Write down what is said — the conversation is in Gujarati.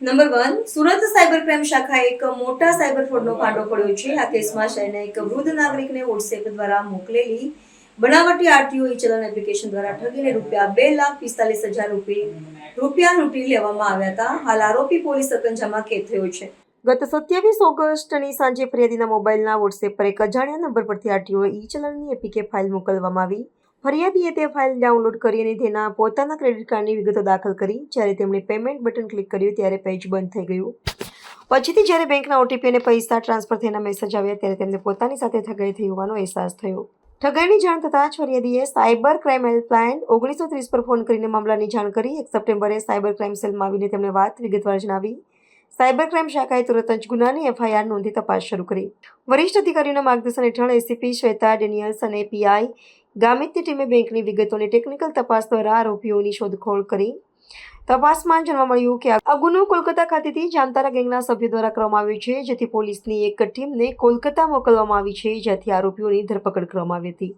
Number one Surat cyber crime શાખાએ એક મોટા સાયબર ફ્રોડનો ફાંડો પડ્યો છે. આ કેસમાં શહેરના એક વૃદ્ધ નાગરિકને વોટ્સએપ દ્વારા મોકલેલી બનાવટી આરટીઓ ઈ ચલણ એપ્લિકેશન દ્વારા ઠગીને રૂપિયા બે લાખ પિસ્તાલીસ હજાર રૂપિયા રૂપિયા લૂંટી લેવામાં આવ્યા હતા. હાલ આરોપી પોલીસ સકંજામાં કેદ થયો છે. ગત સત્યાવીસ ઓગસ્ટની સાંજે ફરિયાદીના મોબાઈલના વોટ્સએપ પર એક અજાણ્યા નંબર પરથી આરટીઓ ઈ ચલણની એપીકે ફાઇલ મોકલવામાં આવી. ફરિયાદીએ તે ફાઇલ ડાઉનલોડ કરી અને તેના પોતાના ક્રેડિટ કાર્ડની વિગતો દાખલ કરી. જ્યારે તેમણે પેમેન્ટ બટન ક્લિક કર્યું, ત્યારે પેજ બંધ થઈ ગયું. પછીથી જ્યારે બેંકના ઓટીપી અને પૈસા ટ્રાન્સફર થયાના મેસેજ આવ્યા, ત્યારે તેમને પોતાની સાથે ઠગાઈ થઈ હોવાનો અહેસાસ થયો. ઠગાઈની જાણ થતાં જ ફરિયાદીએ સાયબર ક્રાઇમ હેલ્પલાઇન ઓગણીસો ત્રીસ પર ફોન કરીને મામલાની જાણ કરી. એક સપ્ટેમ્બરે સાયબર ક્રાઇમ સેલમાં આવીને તેમણે વાત વિગતવાર જણાવી. સાયબર ક્રાઇમ શાખાએ તુરંત જ ગુનાની એફઆઈઆર નોંધી તપાસ શરૂ કરી. વરિષ્ઠ અધિકારીઓના માર્ગદર્શન હેઠળ એસીપી શ્વેતા ડેનિયલ્સ અને પીઆઈ ગામિતની ટીમે બેંકની વિગતોની ટેકનિકલ તપાસ દ્વારા આરોપીઓની શોધખોળ કરી. તપાસમાં જાણવા મળ્યું કે આ ગુનો કોલકાતા ખાતેથી જામતારા ગેંગના સભ્યો દ્વારા કરવામાં આવ્યો છે, જેથી પોલીસની એક ટીમને કોલકાતા મોકલવામાં આવી છે, જ્યાંથી આરોપીઓની ધરપકડ કરવામાં આવી હતી.